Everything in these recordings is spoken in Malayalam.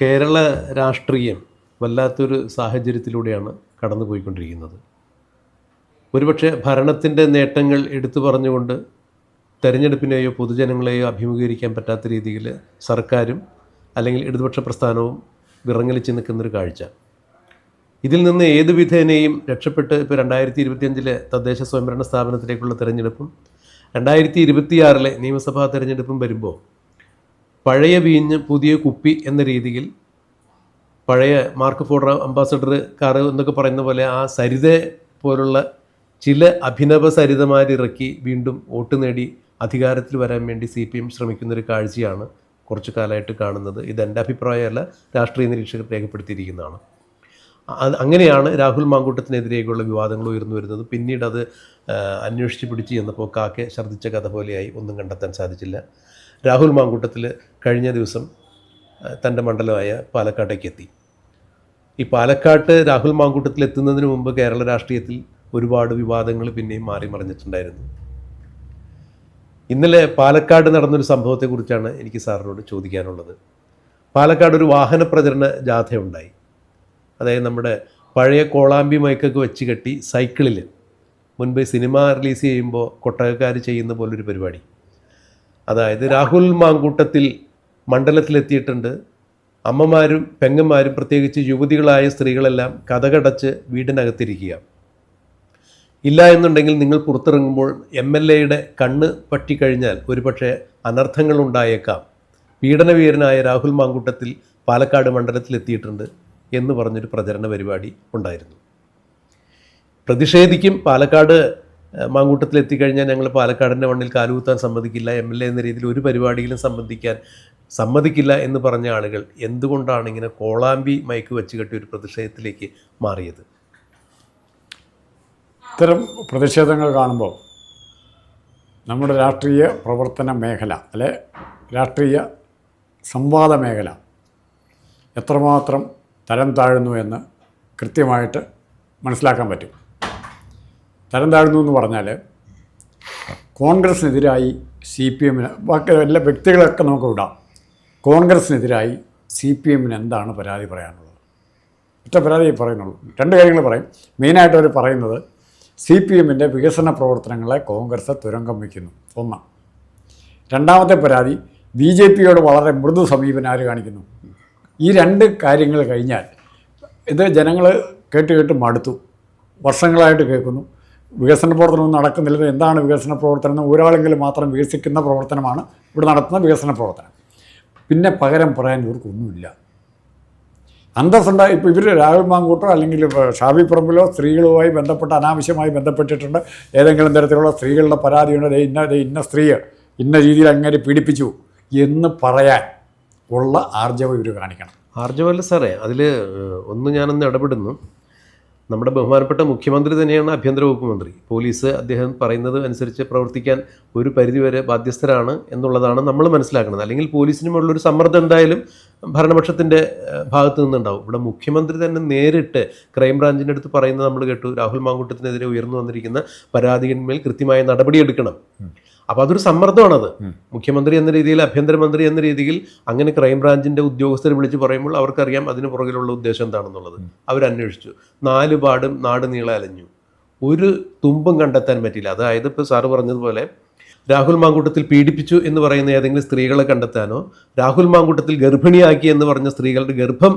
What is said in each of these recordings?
കേരള രാഷ്ട്രീയം വല്ലാത്തൊരു സാഹചര്യത്തിലൂടെയാണ് കടന്നുപോയിക്കൊണ്ടിരിക്കുന്നത്. ഒരുപക്ഷെ ഭരണത്തിന്റെ നേട്ടങ്ങൾ എടുത്തു പറഞ്ഞുകൊണ്ട് തെരഞ്ഞെടുപ്പിനെയോ പൊതുജനങ്ങളെയോ അഭിമുഖീകരിക്കാൻ പറ്റാത്ത രീതിയിൽ സർക്കാരും അല്ലെങ്കിൽ ഇടതുപക്ഷ പ്രസ്ഥാനവും വിറങ്ങലിച്ച് നിൽക്കുന്നൊരു കാഴ്ച. ഇതിൽ നിന്ന് ഏത് വിധേനയും രക്ഷപ്പെട്ട് ഇപ്പോൾ രണ്ടായിരത്തി ഇരുപത്തിയഞ്ചിലെ തദ്ദേശ സ്വയംഭരണ സ്ഥാപനത്തിലേക്കുള്ള തെരഞ്ഞെടുപ്പും രണ്ടായിരത്തി ഇരുപത്തിയാറിലെ നിയമസഭാ തെരഞ്ഞെടുപ്പും വരുമ്പോൾ പഴയ വീഞ്ഞ് പുതിയ കുപ്പി എന്ന രീതിയിൽ പഴയ മാർക്ക് ഫോർഡർ അംബാസഡർ കാറ് എന്നൊക്കെ പറയുന്ന പോലെ ആ സരിത പോലുള്ള ചില അഭിനവ സരിതമാരിറക്കി വീണ്ടും വോട്ട് നേടി അധികാരത്തിൽ വരാൻ വേണ്ടി സി പി എം ശ്രമിക്കുന്നൊരു കാഴ്ചയാണ് കുറച്ചു കാലമായിട്ട് കാണുന്നത്. ഇതെന്റെ അഭിപ്രായമല്ല രാഷ്ട്രീയ നിരീക്ഷകർ രേഖപ്പെടുത്തിയിരിക്കുന്നതാണ്. അങ്ങനെയാണ് രാഹുൽ മാങ്കൂട്ടത്തിനെതിരെയുള്ള വിവാദങ്ങൾ ഉയർന്നു വരുന്നത്. പിന്നീട് അത് അന്വേഷിച്ച് പിടിച്ച് ചെന്നപ്പോൾ കാക്കെ ഛർദ്ദിച്ച കഥ പോലെയായി ഒന്നും കണ്ടെത്താൻ സാധിച്ചില്ല. രാഹുൽ മാങ്കൂട്ടത്തിൽ കഴിഞ്ഞ ദിവസം തന്റെ മണ്ഡലമായ പാലക്കാട്ടേക്ക് എത്തി ഈ പാലക്കാട്ട് രാഹുൽ മാങ്കൂട്ടത്തിൽ എത്തുന്നതിന് മുമ്പ് കേരള രാഷ്ട്രീയത്തിൽ ഒരുപാട് വിവാദങ്ങൾ പിന്നെയും മാറി മറിഞ്ഞിട്ടുണ്ടായിരുന്നു. ഇന്നലെ പാലക്കാട് നടന്നൊരു സംഭവത്തെക്കുറിച്ചാണ് എനിക്ക് സാറിനോട് ചോദിക്കാനുള്ളത്. പാലക്കാട് ഒരു വാഹന പ്രചരണ ജാഥ ഉണ്ടായി അതായത് നമ്മുടെ പഴയ കോളാമ്പി മൈക്കൊക്കെ വെച്ച് കെട്ടി സൈക്കിളിൽ മുൻപ് സിനിമ റിലീസ് ചെയ്യുമ്പോൾ കൊട്ടകക്കാർ ചെയ്യുന്ന പോലൊരു പരിപാടി. അതായത് രാഹുൽ മാങ്കൂട്ടത്തിൽ മണ്ഡലത്തിലെത്തിയിട്ടുണ്ട്. അമ്മമാരും പെങ്ങന്മാരും പ്രത്യേകിച്ച് യുവതികളായ സ്ത്രീകളെല്ലാം കഥകടച്ച് വീടിനകത്തിരിക്കുക ഇല്ല എന്നുണ്ടെങ്കിൽ നിങ്ങൾ പുറത്തിറങ്ങുമ്പോൾ എം എൽ എയുടെ കണ്ണ് പറ്റിക്കഴിഞ്ഞാൽ ഒരുപക്ഷെ അനർത്ഥങ്ങൾ ഉണ്ടായേക്കാം പീഡനവീരനായ രാഹുൽ മാങ്കൂട്ടത്തിൽ പാലക്കാട് മണ്ഡലത്തിലെത്തിയിട്ടുണ്ട് എന്ന് പറഞ്ഞൊരു പ്രചരണ പരിപാടി ഉണ്ടായിരുന്നു. പ്രതിഷേധിക്കും പാലക്കാട് മാങ്കൂട്ടത്തിൽ എത്തിക്കഴിഞ്ഞാൽ ഞങ്ങൾ പാലക്കാടിന്റെ മണ്ണിൽ കാലുകുത്താൻ സമ്മതിക്കില്ല എം എൽ എ എന്ന രീതിയിൽ ഒരു പരിപാടിയിലും സംബന്ധിക്കാൻ സമ്മതിക്കില്ല എന്ന് പറഞ്ഞ ആളുകൾ എന്തുകൊണ്ടാണ് ഇങ്ങനെ കോളാമ്പി മയക്ക് വെച്ച് കെട്ടി ഒരു പ്രതിഷേധത്തിലേക്ക് മാറിയത്? ഇത്തരം പ്രതിഷേധങ്ങൾ കാണുമ്പോൾ നമ്മുടെ രാഷ്ട്രീയ പ്രവർത്തന മേഖല അല്ലെ രാഷ്ട്രീയ സംവാദ മേഖല എത്രമാത്രം തരം താഴുന്നു എന്ന് കൃത്യമായിട്ട് മനസ്സിലാക്കാൻ പറ്റും. തരം താഴ്ന്നു എന്ന് പറഞ്ഞാൽ കോൺഗ്രസ്സിനെതിരായി സി പി എമ്മിന് ബാക്കി എല്ലാ വ്യക്തികളൊക്കെ നമുക്ക് വിടാം. കോൺഗ്രസ്സിനെതിരായി സി പി എമ്മിന് എന്താണ് പരാതി പറയാനുള്ളത്? ഒറ്റ പരാതി പറയുന്നുള്ളൂ. രണ്ട് കാര്യങ്ങൾ പറയും. മെയിനായിട്ട് അവർ പറയുന്നത് സി പി എമ്മിന്റെ വികസന പ്രവർത്തനങ്ങളെ കോൺഗ്രസ് തുരങ്കം വയ്ക്കുന്നു. ഒന്ന്. രണ്ടാമത്തെ പരാതി ബി ജെ പിയോട് വളരെ മൃദു സമീപനം ആര് കാണിക്കുന്നു? ഈ രണ്ട് കാര്യങ്ങൾ കഴിഞ്ഞാൽ ഇത് ജനങ്ങൾ കേട്ട് കേട്ട് മടുത്തു. വർഷങ്ങളായിട്ട് കേൾക്കുന്നു. വികസന പ്രവർത്തനം നടക്കുന്നില്ല. എന്താണ് വികസന പ്രവർത്തനം? എന്ന് ഒരാളെങ്കിലും മാത്രം വികസിക്കുന്ന പ്രവർത്തനമാണ് ഇവിടെ നടത്തുന്ന വികസന പ്രവർത്തനം. പിന്നെ പകരം പറയാൻ ഇവർക്കൊന്നുമില്ല അന്തസ്സുണ്ടായി. ഇപ്പോൾ ഇവർ രാഹുൽ മാങ്കൂട്ടോ അല്ലെങ്കിൽ ഷാബി പറമ്പിലോ സ്ത്രീകളുമായി ബന്ധപ്പെട്ട അനാവശ്യമായി ബന്ധപ്പെട്ടിട്ടുണ്ട്. ഏതെങ്കിലും തരത്തിലുള്ള സ്ത്രീകളുടെ പരാതിയുണ്ട്? ഇന്ന ഇന്ന സ്ത്രീ ഇന്ന രീതിയിൽ അങ്ങനെ പീഡിപ്പിച്ചു എന്ന് പറയാൻ ഉള്ള ആർജവ ഇവർ കാണിക്കണം. ആർജവല്ല സാറേ അതിൽ ഒന്ന് ഞാനൊന്ന് ഇടപെടുന്നു. നമ്മുടെ ബഹുമാനപ്പെട്ട മുഖ്യമന്ത്രി തന്നെയാണ് ആഭ്യന്തര വകുപ്പ് മന്ത്രി. പോലീസ് അദ്ദേഹം പറയുന്നത് അനുസരിച്ച് പ്രവർത്തിക്കാൻ ഒരു പരിധിവരെ ബാധ്യസ്ഥരാണ് എന്നുള്ളതാണ് നമ്മൾ മനസ്സിലാക്കുന്നത്. അല്ലെങ്കിൽ പോലീസിനുമുള്ളൊരു സമ്മർദ്ദം എന്തായാലും ഭരണപക്ഷത്തിന്റെ ഭാഗത്തു നിന്നുണ്ടാവും. ഇവിടെ മുഖ്യമന്ത്രി തന്നെ നേരിട്ട് ക്രൈംബ്രാഞ്ചിന്റെ അടുത്ത് പറയുന്നത് നമ്മൾ കേട്ടു. രാഹുൽ മാങ്കൂട്ടത്തിനെതിരെ ഉയർന്നു വന്നിരിക്കുന്ന പരാതിയിന്മേൽ കൃത്യമായ നടപടിയെടുക്കണം. അപ്പോൾ അതൊരു സമ്മർദ്ദമാണത്. മുഖ്യമന്ത്രി എന്ന രീതിയിൽ ആഭ്യന്തരമന്ത്രി എന്ന രീതിയിൽ അങ്ങനെ ക്രൈംബ്രാഞ്ചിന്റെ ഉദ്യോഗസ്ഥരെ വിളിച്ച് പറയുമ്പോൾ അവർക്കറിയാം അതിന് പുറകിലുള്ള ഉദ്ദേശം എന്താണെന്നുള്ളത്. അവരന്വേഷിച്ചു നാല് പാടും നാട് നീള അലഞ്ഞു. ഒരു തുമ്പും കണ്ടെത്താൻ പറ്റില്ല അതായത് ഇപ്പോൾ സാറ് പറഞ്ഞതുപോലെ രാഹുൽ മാങ്കൂട്ടത്തിൽ പീഡിപ്പിച്ചു എന്ന് പറയുന്ന ഏതെങ്കിലും സ്ത്രീകളെ കണ്ടെത്താനോ രാഹുൽ മാങ്കൂട്ടത്തിൽ ഗർഭിണിയാക്കി എന്ന് പറഞ്ഞ സ്ത്രീകളുടെ ഗർഭം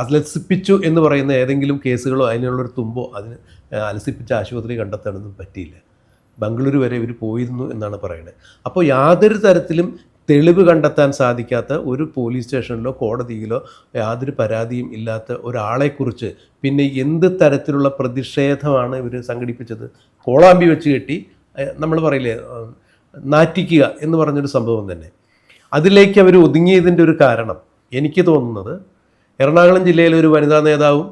അലസിപ്പിച്ചു എന്ന് പറയുന്ന ഏതെങ്കിലും കേസുകളോ അതിനുള്ളൊരു തുമ്പോ അതിന് അലസിപ്പിച്ച ആശുപത്രി കണ്ടെത്താനൊന്നും പറ്റിയില്ല. ബംഗളൂരു വരെ ഇവർ പോയിരുന്നു എന്നാണ് പറയുന്നത്. അപ്പോൾ യാതൊരു തരത്തിലും തെളിവ് കണ്ടെത്താൻ സാധിക്കാത്ത ഒരു പോലീസ് സ്റ്റേഷനിലോ കോടതിയിലോ യാതൊരു പരാതിയും ഇല്ലാത്ത ഒരാളെക്കുറിച്ച് പിന്നെ എന്ത് തരത്തിലുള്ള പ്രതിഷേധമാണ് ഇവർ സംഘടിപ്പിച്ചത്? കോളാമ്പി വെച്ച് കെട്ടി നമ്മൾ പറയില്ലേ നാറ്റിക്കുക എന്ന് പറഞ്ഞൊരു സംഭവം തന്നെ. അതിലേക്ക് അവർ ഒതുങ്ങിയതിന്റെ ഒരു കാരണം എനിക്ക് തോന്നുന്നത് എറണാകുളം ജില്ലയിലെ ഒരു വനിതാ നേതാവും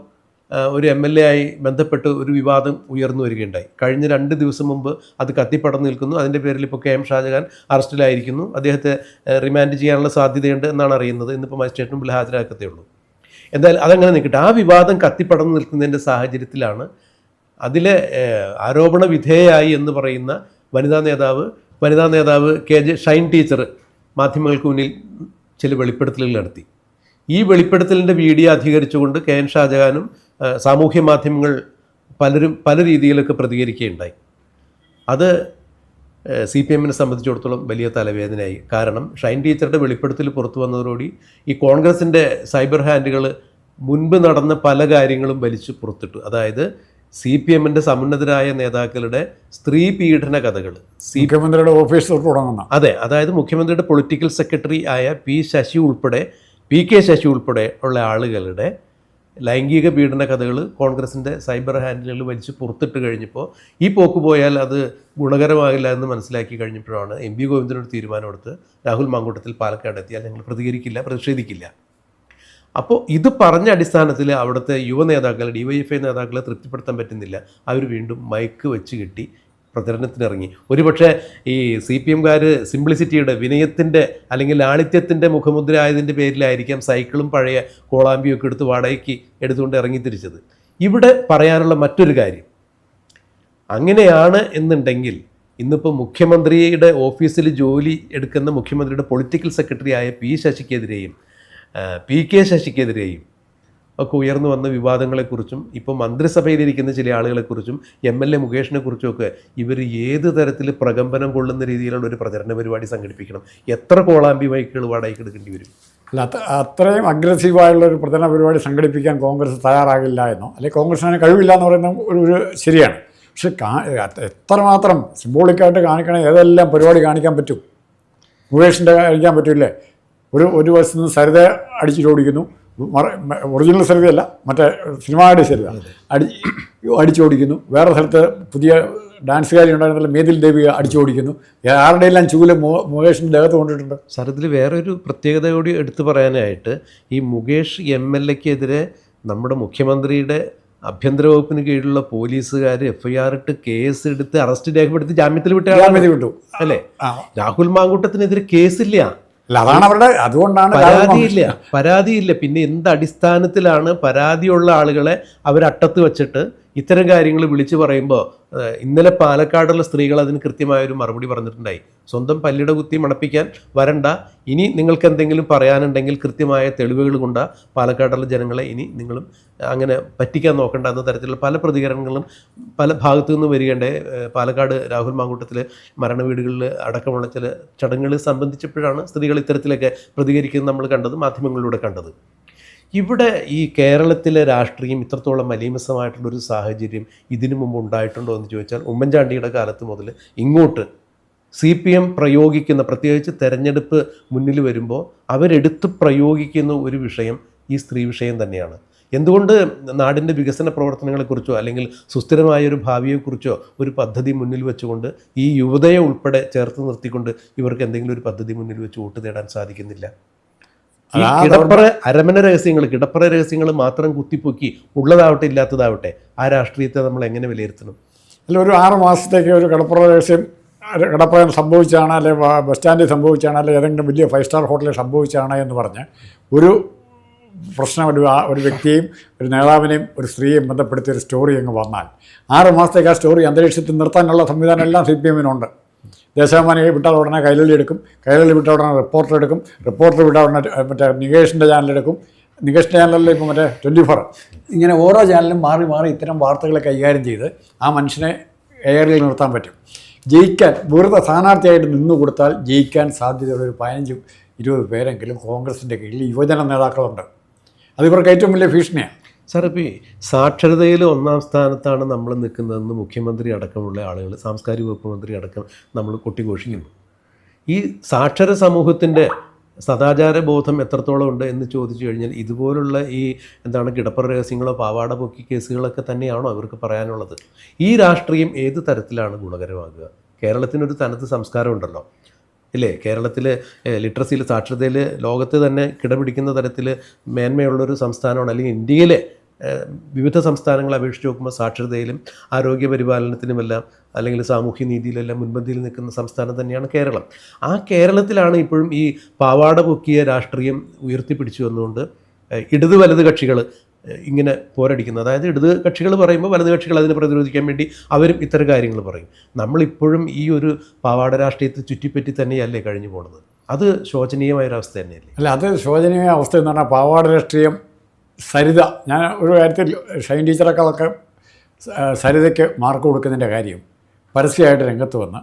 ഒരു എം എൽ എ ആയി ബന്ധപ്പെട്ട് ഒരു വിവാദം ഉയർന്നു വരികയുണ്ടായി. കഴിഞ്ഞ രണ്ട് ദിവസം മുമ്പ് അത് കത്തിപ്പടർന്നു നിൽക്കുന്നു. അതിന്റെ പേരിൽ ഇപ്പോൾ കെ എം ഷാജഹാൻ അറസ്റ്റിലായിരിക്കുന്നു. അദ്ദേഹത്തെ റിമാൻഡ് ചെയ്യാനുള്ള സാധ്യതയുണ്ട് എന്നാണ് അറിയുന്നത്. ഇന്നിപ്പോൾ മജിസ്ട്രേറ്റിന് മുമ്പിൽ ഹാജരാക്കത്തേ ഉള്ളൂ. എന്തായാലും അതങ്ങനെ നിൽക്കട്ടെ. ആ വിവാദം കത്തിപ്പടർന്നു നിൽക്കുന്നതിന്റെ സാഹചര്യത്തിലാണ് അതിലെ ആരോപണ വിധേയായി എന്ന് പറയുന്ന വനിതാ നേതാവ് വനിതാ നേതാവ് കെ ജെ ഷൈൻ ടീച്ചർ മാധ്യമങ്ങൾക്ക് മുന്നിൽ ചില വെളിപ്പെടുത്തലുകൾ നടത്തി. ഈ വെളിപ്പെടുത്തലിന്റെ വീഡിയോ അധികരിച്ചുകൊണ്ട് കെ എൻ ഷാജഹാനും സാമൂഹ്യ മാധ്യമങ്ങൾ പലരും പല രീതിയിലൊക്കെ പ്രതികരിക്കുകയുണ്ടായി. അത് സി പി എമ്മിനെ സംബന്ധിച്ചിടത്തോളം വലിയ തലവേദനയായി. കാരണം ഷൈൻ ടീച്ചറുടെ വെളിപ്പെടുത്തൽ പുറത്തു വന്നതോടുകൂടി ഈ കോൺഗ്രസിന്റെ സൈബർ ഹാൻഡുകൾ മുൻപ് നടന്ന പല കാര്യങ്ങളും വലിച്ചു പുറത്തിട്ടു. അതായത് സി പി എമ്മിന്റെ സമുന്നതരായ നേതാക്കളുടെ സ്ത്രീ പീഡന കഥകൾ സി മുഖ്യമന്ത്രിയുടെ ഓഫീസ് തുടങ്ങുന്ന. അതെ അതായത് മുഖ്യമന്ത്രിയുടെ പൊളിറ്റിക്കൽ സെക്രട്ടറി ആയ പി ശശി ഉൾപ്പെടെ പി കെ ശശി ഉൾപ്പെടെ ഉള്ള ആളുകളുടെ ലൈംഗിക പീഡന കഥകൾ കോൺഗ്രസിന്റെ സൈബർ ഹാൻഡിലുകൾ വലിച്ച് പുറത്തിട്ട് കഴിഞ്ഞപ്പോൾ ഈ പോക്ക് പോയാൽ അത് ഗുണകരമാകില്ല എന്ന് മനസ്സിലാക്കി കഴിഞ്ഞപ്പോഴാണ് എം പി ഗോവിന്ദനോട് തീരുമാനമെടുത്ത് രാഹുൽ മാങ്കൂട്ടത്തിൽ പാലക്കാട് എത്തിയാൽ ഞങ്ങൾ പ്രതികരിക്കില്ല പ്രതിഷേധിക്കില്ല. അപ്പോൾ ഇത് പറഞ്ഞ അടിസ്ഥാനത്തിൽ അവിടുത്തെ യുവ നേതാക്കൾ ഡി വൈ എഫ് ഐ നേതാക്കളെ തൃപ്തിപ്പെടുത്താൻ പറ്റുന്നില്ല. അവർ വീണ്ടും മൈക്ക് വെച്ച് കിട്ടി പ്രചരണത്തിനിറങ്ങി. ഒരുപക്ഷെ ഈ സി പി എംകാർ സിംപ്ലിസിറ്റിയുടെ വിനയത്തിന്റെ അല്ലെങ്കിൽ ലാളിത്യത്തിന്റെ മുഖമുദ്ര ആയതിന്റെ പേരിലായിരിക്കാം സൈക്കിളും പഴയ കോളാമ്പിയും ഒക്കെ എടുത്ത് വാടകയ്ക്ക് എടുത്തുകൊണ്ട് ഇറങ്ങി തിരിച്ചത് ഇവിടെ പറയാനുള്ള മറ്റൊരു കാര്യം. അങ്ങനെയാണ് എന്നുണ്ടെങ്കിൽ ഇന്നിപ്പോൾ മുഖ്യമന്ത്രിയുടെ ഓഫീസിൽ ജോലി എടുക്കുന്ന മുഖ്യമന്ത്രിയുടെ പൊളിറ്റിക്കൽ സെക്രട്ടറി ആയ പി ശശിക്കെതിരെയും പി കെ ശശിക്കെതിരെയും ഒക്കെ ഉയർന്നു വന്ന വിവാദങ്ങളെക്കുറിച്ചും ഇപ്പോൾ മന്ത്രിസഭയിലിരിക്കുന്ന ചില ആളുകളെക്കുറിച്ചും എം എൽ എ മുകേഷിനെ കുറിച്ചുമൊക്കെ ഇവർ ഏത് തരത്തിൽ പ്രകമ്പനം കൊള്ളുന്ന രീതിയിലുള്ള ഒരു പ്രചരണ പരിപാടി സംഘടിപ്പിക്കണം? എത്ര കോളാമ്പി വൈക്കുകൾ വാടകയ്ക്ക് എടുക്കേണ്ടി വരും? അല്ല അത്ര അത്രയും അഗ്രസീവായുള്ള ഒരു പ്രചരണ പരിപാടി സംഘടിപ്പിക്കാൻ കോൺഗ്രസ് തയ്യാറാകില്ല എന്നോ അല്ലെങ്കിൽ അതിന് കഴിവില്ല എന്ന് പറയുന്ന ഒരു ഒരു ശരിയാണ്. പക്ഷെ കാ എത്രമാത്രം സിംബോളിക്കായിട്ട് കാണിക്കണ ഏതെല്ലാം പരിപാടി കാണിക്കാൻ പറ്റും? മുകേഷിന്റെ കാണിക്കാൻ പറ്റില്ലേ? ഒരു ഒരു വശത്ത് നിന്ന് സരിത അടിച്ചിട്ടോടിക്കുന്നു മറ- മ- ഒറിജിനൽ സരിതയല്ല മറ്റേ സിനിമയുടെ സരിത അടി അടിച്ചോടിക്കുന്നു. വേറെ സ്ഥലത്ത് പുതിയ ഡാൻസുകാരി ഉണ്ടായിരുന്നില്ല മേതിൽ ദേവി അടിച്ചോടിക്കുന്നു. ആരുടെ എല്ലാം ചൂൽ മുകേഷിന്റെ ദേഹത്ത് കൊണ്ടിട്ടുണ്ട്? സാർ ഇതിൽ വേറൊരു പ്രത്യേകത കൂടി എടുത്തു പറയാനായിട്ട് ഈ മുകേഷ് എം എൽ എക്കെതിരെ നമ്മുടെ മുഖ്യമന്ത്രിയുടെ ആഭ്യന്തര വകുപ്പിന് കീഴിലുള്ള പോലീസുകാർ എഫ് ഐ ആർ ഇട്ട് കേസ് എടുത്ത് അറസ്റ്റ് രേഖപ്പെടുത്തി ജാമ്യത്തിൽ വിട്ട ജാമ്യത്തിൽ വിട്ടു. അല്ലേ? രാഹുൽ മാങ്കൂട്ടത്തിനെതിരെ കേസില്ല. അല്ല അതാണ് അവരുടെ അതുകൊണ്ടാണ് പരാതിയില്ല. പരാതിയില്ല. പിന്നെ എന്ത് അടിസ്ഥാനത്തിലാണ് പരാതിയുള്ള ആളുകളെ അവർ അട്ടത്ത് വെച്ചിട്ട് ഇത്തരം കാര്യങ്ങൾ വിളിച്ചു പറയുമ്പോൾ ഇന്നലെ പാലക്കാടുള്ള സ്ത്രീകൾ അതിന് കൃത്യമായൊരു മറുപടി പറഞ്ഞിട്ടുണ്ടായി. സ്വന്തം പല്ലിട കുത്തി മണപ്പിക്കാൻ വരണ്ട. ഇനി നിങ്ങൾക്ക് എന്തെങ്കിലും പറയാനുണ്ടെങ്കിൽ കൃത്യമായ തെളിവുകൾ കൊണ്ട് പാലക്കാടുള്ള ജനങ്ങളെ ഇനി നിങ്ങളും അങ്ങനെ പറ്റിക്കാൻ നോക്കണ്ട എന്ന തരത്തിലുള്ള പല പ്രതികരണങ്ങളും പല ഭാഗത്തു നിന്നും വരികയുണ്ട് പാലക്കാട് രാഹുൽ മാങ്കൂട്ടത്തിൽ മരണ വീടുകളിൽ അടക്കമുള്ള ചില ചടങ്ങുകൾ സംബന്ധിച്ചപ്പോഴാണ് സ്ത്രീകൾ ഇത്തരത്തിലൊക്കെ പ്രതികരിക്കുന്നത് നമ്മൾ കണ്ടത് മാധ്യമങ്ങളിലൂടെ കണ്ടത്. ഇവിടെ ഈ കേരളത്തിലെ രാഷ്ട്രീയം ഇത്രത്തോളം മലീമസമായിട്ടുള്ളൊരു സാഹചര്യം ഇതിനു മുമ്പ് ഉണ്ടായിട്ടുണ്ടോ എന്ന് ചോദിച്ചാൽ ഉമ്മൻചാണ്ടിയുടെ കാലത്ത് മുതൽ ഇങ്ങോട്ട് സി പി എം പ്രയോഗിക്കുന്ന പ്രത്യേകിച്ച് തെരഞ്ഞെടുപ്പ് മുന്നിൽ വരുമ്പോൾ അവരെടുത്ത് പ്രയോഗിക്കുന്ന ഒരു വിഷയം ഈ സ്ത്രീ വിഷയം തന്നെയാണ്. എന്തുകൊണ്ട് നാടിന്റെ വികസന പ്രവർത്തനങ്ങളെക്കുറിച്ചോ അല്ലെങ്കിൽ സുസ്ഥിരമായ ഒരു ഭാവിയെക്കുറിച്ചോ ഒരു പദ്ധതി മുന്നിൽ വെച്ചുകൊണ്ട് ഈ യുവതയെ ഉൾപ്പെടെ ചേർത്ത് നിർത്തിക്കൊണ്ട് ഇവർക്ക് എന്തെങ്കിലും ഒരു പദ്ധതി മുന്നിൽ വെച്ച് വോട്ട് നേടാൻ സാധിക്കുന്നില്ല? കിടപ്പറ അരമന രഹസ്യങ്ങൾ കിടപ്പറ രഹസ്യങ്ങൾ മാത്രം കുത്തിപ്പൊക്കി ഉള്ളതാവട്ടെ ഇല്ലാത്തതാവട്ടെ ആ രാഷ്ട്രീയത്തെ നമ്മൾ എങ്ങനെ വിലയിരുത്തണം? അല്ല ഒരു ആറ് മാസത്തേക്ക് ഒരു കിടപ്പറ രഹസ്യം ഒരു കടപ്പുറം സംഭവിച്ചാണ് അല്ലെ ബസ് സ്റ്റാൻഡിൽ സംഭവിച്ചാണ് അല്ലെ ഏതെങ്കിലും വലിയ ഫൈവ് സ്റ്റാർ ഹോട്ടലിൽ സംഭവിച്ചാണ് എന്ന് പറഞ്ഞ് ഒരു പ്രശ്നം ഒരു ആ- ഒരു വ്യക്തിയെയും ഒരു നേതാവിനെയും ഒരു സ്ത്രീയെയും ബന്ധപ്പെടുത്തിയ ഒരു സ്റ്റോറി അങ്ങ് വന്നാൽ ആറ് മാസത്തേക്ക് ആ സ്റ്റോറി അന്തരീക്ഷത്തിൽ നിർത്താനുള്ള സംവിധാനം എല്ലാം സി പി എമ്മിനുണ്ട്. ദേശാഭിമാനി വിട്ടാൽ ഉടനെ കൈലളി എടുക്കും. കൈലളി വിട്ടാൽ ഉടനെ റിപ്പോർട്ടർ എടുക്കും. റിപ്പോർട്ടർ വിട്ടാൽ ഉടനെ മറ്റേ നികേഷിന്റെ ചാനലെടുക്കും നികേഷിന്റെ ചാനലിൽ ഇപ്പോൾ മറ്റേ ട്വന്റി ഫോർ ഇങ്ങനെ ഓരോ ചാനലും മാറി മാറി ഇത്തരം വാർത്തകളെ കൈകാര്യം ചെയ്ത് ആ മനുഷ്യനെ എയറിൽ നിർത്താൻ പറ്റും. ജയിക്കാൻ വെറുതെ സ്ഥാനാർത്ഥിയായിട്ട് നിന്ന് കൊടുത്താൽ ജയിക്കാൻ സാധ്യതയുള്ള ഒരു പതിനഞ്ച് ഇരുപത് പേരെങ്കിലും കോൺഗ്രസിന്റെ കീഴിൽ യുവജന നേതാക്കളുണ്ട്. അത് ഇവർക്ക് ഏറ്റവും വലിയ ഭീഷണിയാണ് സാർ ഇപ്പോൾ സാക്ഷരതയിൽ ഒന്നാം സ്ഥാനത്താണ് നമ്മൾ നിൽക്കുന്നതെന്ന് മുഖ്യമന്ത്രി അടക്കമുള്ള ആളുകൾ സാംസ്കാരിക വകുപ്പ് മന്ത്രി അടക്കം നമ്മൾ കൊട്ടിഘോഷിക്കുന്നു. ഈ സാക്ഷര സമൂഹത്തിന്റെ സദാചാര ബോധം എത്രത്തോളം ഉണ്ട് എന്ന് ചോദിച്ചു കഴിഞ്ഞാൽ ഇതുപോലുള്ള ഈ എന്താണ് കിടപ്പറ രഹസ്യങ്ങളോ പാവാട പൊക്കി കേസുകളൊക്കെ തന്നെയാണോ അവർക്ക് പറയാനുള്ളത്? ഈ രാഷ്ട്രീയം ഏത് തരത്തിലാണ് ഗുണകരമാകുക? കേരളത്തിനൊരു തനത് സംസ്കാരം ഉണ്ടല്ലോ ഇല്ലേ? കേരളത്തിൽ ലിറ്ററസിയിൽ സാക്ഷരതയിൽ ലോകത്ത് തന്നെ കിടപിടിക്കുന്ന തരത്തിൽ മേന്മയുള്ളൊരു സംസ്ഥാനമാണ്. അല്ലെങ്കിൽ ഇന്ത്യയിലെ വിവിധ സംസ്ഥാനങ്ങളെ അപേക്ഷിച്ച് നോക്കുമ്പോൾ സാക്ഷരതയിലും ആരോഗ്യ പരിപാലനത്തിനുമെല്ലാം അല്ലെങ്കിൽ സാമൂഹ്യ നീതിയിലെല്ലാം മുൻപന്തിയിൽ നിൽക്കുന്ന സംസ്ഥാനം തന്നെയാണ് കേരളം. ആ കേരളത്തിലാണ് ഇപ്പോഴും ഈ പാവാട പൊക്കിയ രാഷ്ട്രീയം ഉയർത്തിപ്പിടിച്ചു വന്നുകൊണ്ട് ഇടതു വലത് കക്ഷികൾ ഇങ്ങനെ പോരടിക്കുന്നത്. അതായത് ഇടത് കക്ഷികൾ പറയുമ്പോൾ വലത് കക്ഷികൾ അതിനെ പ്രതിരോധിക്കാൻ വേണ്ടി അവരും ഇത്തരം കാര്യങ്ങൾ പറയും. നമ്മളിപ്പോഴും ഈ ഒരു പാവാട രാഷ്ട്രീയത്തെ ചുറ്റിപ്പറ്റി തന്നെയല്ലേ കഴിഞ്ഞു പോകുന്നത് അത് ശോചനീയമായ ഒരു അവസ്ഥ തന്നെയല്ലേ? അല്ല അത് ശോചനീയമായ അവസ്ഥ എന്ന് പറഞ്ഞാൽ പാവാട രാഷ്ട്രീയം സരിത ഞാൻ ഒരു കാര്യത്തിൽ ഷൈൻ ടീച്ചറൊക്കെ സരിതയ്ക്ക് മാർക്ക് കൊടുക്കുന്നതിന്റെ കാര്യം പരസ്യമായിട്ട് രംഗത്ത് വന്ന്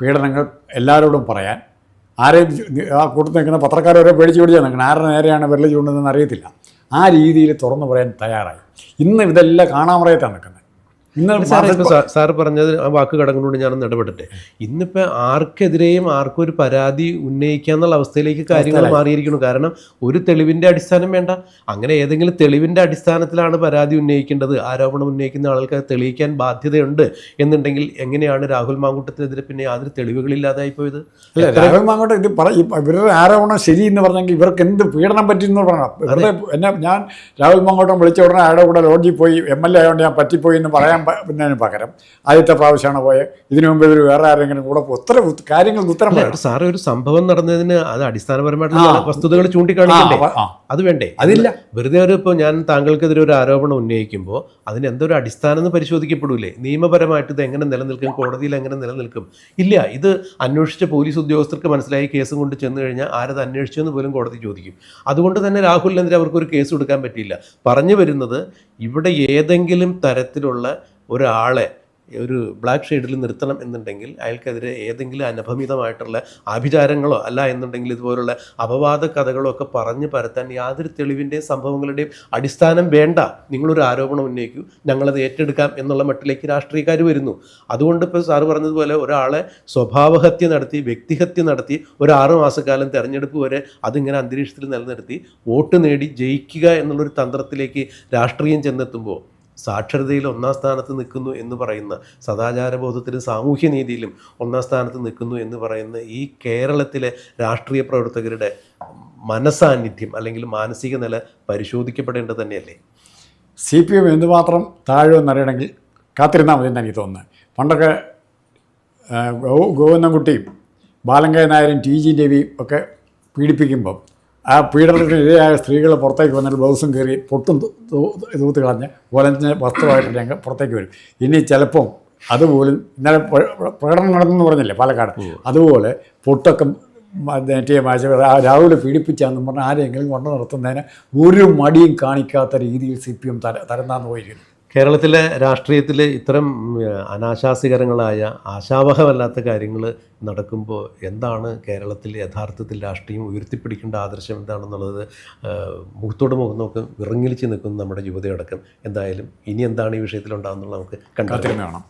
പീഡനങ്ങൾ എല്ലാവരോടും പറയാൻ ആരെയും ആ കൂട്ടത്തിൽ നിൽക്കുന്ന പത്രക്കാരെ പേടിച്ച് പിടിച്ചാൽ നിൽക്കണം ആരുടെ നേരെയാണ് വിരൽ ചൂണ്ടുന്നതെന്ന് അറിയത്തില്ല. ആ രീതിയിൽ തുറന്നു പറയാൻ തയ്യാറായി. ഇന്ന് ഇതെല്ലാം കാണാമറയത്താണ് നിൽക്കുന്നത്. ഇപ്പൊ പറഞ്ഞത് ആ വാക്ക് കടന്നുകൊണ്ട് ഞാനൊന്ന് ഇടപെടട്ടെ. ഇന്നിപ്പോൾ ആർക്കെതിരെയും ആർക്കും ഒരു പരാതി ഉന്നയിക്കാന്നുള്ള അവസ്ഥയിലേക്ക് കാര്യങ്ങൾ മാറിയിരിക്കുന്നു. കാരണം ഒരു തെളിവിന്റെ അടിസ്ഥാനം വേണ്ട. അങ്ങനെ ഏതെങ്കിലും തെളിവിന്റെ അടിസ്ഥാനത്തിലാണ് പരാതി ഉന്നയിക്കേണ്ടത്. ആരോപണം ഉന്നയിക്കുന്ന ആൾക്ക് തെളിയിക്കാൻ ബാധ്യതയുണ്ട് എന്നുണ്ടെങ്കിൽ എങ്ങനെയാണ് രാഹുൽ മാങ്കൂട്ടത്തിനെതിരെ പിന്നെ യാതൊരു തെളിവുകളില്ലാതായി പോയത്? രാഹുൽ മാങ്ങോട്ട് ഇത് പറ ഇവരുടെ ആരോപണം ശരി എന്ന് പറഞ്ഞെങ്കിൽ ഇവർക്ക് എന്ത് പീഡനം പറ്റിയെന്ന് പറയണം എന്നെ ഞാൻ രാഹുൽ മാങ്കോട്ടം വിളിച്ച ഉടനെ അയാളുടെ കൂടെ ലോഡ്ജിൽ പോയി എം എൽ എ ആയതുകൊണ്ട് ഞാൻ പറ്റിപ്പോയി എന്ന് പറയാൻ പിന്നതിന് പകരം ആദ്യത്തെ പ്രാവശ്യമാണ് പോയത് ഇതിനു മുമ്പ് ഇവർ വേറെ ആരെങ്കിലും കൂടെ ഉത്ത- കാര്യങ്ങൾക്ക് ഉത്തരം പറയാം സാറ് ഒരു സംഭവം നടന്നതിന് അത് അടിസ്ഥാനപരമായിട്ടുള്ള വസ്തുതകൾ ചൂണ്ടിക്കാണിക്കണ്ടേ? അത് വേണ്ടേ? അതില്ല. വെറുതെ ഒരു ഇപ്പോൾ ഞാൻ താങ്കൾക്കെതിരെ ഒരു ആരോപണം ഉന്നയിക്കുമ്പോൾ അതിന് എന്തൊരു അടിസ്ഥാനം എന്ന് പരിശോധിക്കപ്പെടൂലേ? നിയമപരമായിട്ട് ഇത് എങ്ങനെ നിലനിൽക്കും? കോടതിയിൽ എങ്ങനെ നിലനിൽക്കും? ഇല്ല ഇത് അന്വേഷിച്ച പോലീസ് ഉദ്യോഗസ്ഥർക്ക് മനസ്സിലായി കേസും കൊണ്ട് ചെന്ന് കഴിഞ്ഞാൽ ആരത് അന്വേഷിച്ചു എന്ന് പോലും കോടതി ചോദിക്കും. അതുകൊണ്ട് തന്നെ രാഹുലിനെതിരെ അവർക്കൊരു കേസ് കൊടുക്കാൻ പറ്റിയില്ല. പറഞ്ഞു വരുന്നത് ഇവിടെ ഏതെങ്കിലും തരത്തിലുള്ള ഒരാളെ ഒരു ബ്ലാക്ക് ഷെയ്ഡിൽ നിർത്തണം എന്നുണ്ടെങ്കിൽ അയാൾക്കെതിരെ ഏതെങ്കിലും അനഭമിതമായിട്ടുള്ള ആഭിചാരങ്ങളോ അല്ല എന്നുണ്ടെങ്കിൽ ഇതുപോലുള്ള അപവാദ കഥകളോ ഒക്കെ പറഞ്ഞ് പരത്താൻ യാതൊരു തെളിവിന്റെയും സംഭവങ്ങളുടെയും അടിസ്ഥാനം വേണ്ട. നിങ്ങളൊരു ആരോപണം ഉന്നയിക്കൂ. ഞങ്ങളത് ഏറ്റെടുക്കാം എന്നുള്ള മട്ടിലേക്ക് രാഷ്ട്രീയക്കാർ വരുന്നു. അതുകൊണ്ട് ഇപ്പോൾ സാറ് പറഞ്ഞതുപോലെ ഒരാളെ സ്വഭാവഹത്യ നടത്തി വ്യക്തിഹത്യ നടത്തി ഒരു മാസക്കാലം തെരഞ്ഞെടുപ്പ് വരെ അതിങ്ങനെ അന്തരീക്ഷത്തിൽ നിലനിർത്തി വോട്ട് നേടി ജയിക്കുക എന്നുള്ളൊരു തന്ത്രത്തിലേക്ക് രാഷ്ട്രീയം ചെന്നെത്തുമ്പോൾ സാക്ഷരതയിൽ ഒന്നാം സ്ഥാനത്ത് നിൽക്കുന്നു എന്ന് പറയുന്ന സദാചാരബോധത്തിലും സാമൂഹ്യനീതിയിലും ഒന്നാം സ്ഥാനത്ത് നിൽക്കുന്നു എന്ന് പറയുന്ന ഈ കേരളത്തിലെ രാഷ്ട്രീയ പ്രവർത്തകരുടെ മനസാന്നിധ്യം അല്ലെങ്കിൽ മാനസിക നില പരിശോധിക്കപ്പെടേണ്ടത് തന്നെയല്ലേ? സി പി എം എന്തുമാത്രം താഴുമെന്നറിയണമെങ്കിൽ കാത്തിരുന്നാൽ മതി എന്ന് എനിക്ക് തോന്നുന്നത്. പണ്ടൊക്കെ ഗോവിന്ദൻകുട്ടിയും ബാലങ്കയ നായരും ടി ജി രവിയും ഒക്കെ പീഡിപ്പിക്കുമ്പം ആ പീഡനത്തിന് ഇരയായ സ്ത്രീകൾ പുറത്തേക്ക് വന്നിട്ട് ബ്ലൗസും കയറി പൊട്ടും തൂത്ത് കളഞ്ഞ് ഒലഞ്ഞ വസ്ത്രമായിട്ട് ഞങ്ങൾ പുറത്തേക്ക് വരും. ഇനി ചിലപ്പം അതുപോലും ഇന്നലെ പ്ര- പ്ര- പ്രകടനം നടന്നെന്ന് പറഞ്ഞില്ലേ പാലക്കാട്? അതുപോലെ പൊട്ടൊക്കെ നെറ്റിയെ മാച്ച രാഹുൽ പീഡിപ്പിച്ചാന്ന് പറഞ്ഞാൽ ആരെങ്കിലും കൊണ്ടു നിർത്തുന്നതിന് ഒരു മടിയും കാണിക്കാത്ത രീതിയിൽ സി പി എം തര തരംതാന്ന് പോയിരിക്കുന്നു. കേരളത്തിലെ രാഷ്ട്രീയത്തിൽ ഇത്തരം അനാശാസികരങ്ങളായ ആശാവഹമല്ലാത്ത കാര്യങ്ങൾ നടക്കുമ്പോൾ എന്താണ് കേരളത്തിൽ യഥാർത്ഥത്തിൽ രാഷ്ട്രീയം ഉയർത്തിപ്പിടിക്കേണ്ട ആദർശം എന്താണെന്നുള്ളത് മുഖത്തോട് മുഖം നോക്ക് വിറങ്ങിലിച്ച് നിൽക്കുന്നു നമ്മുടെ യുവതയടക്കം എന്തായാലും ഇനി എന്താണ് ഈ വിഷയത്തിൽ ഉണ്ടാകുന്നുള്ളത് നമുക്ക് കണ്ടെത്തി കാണാം.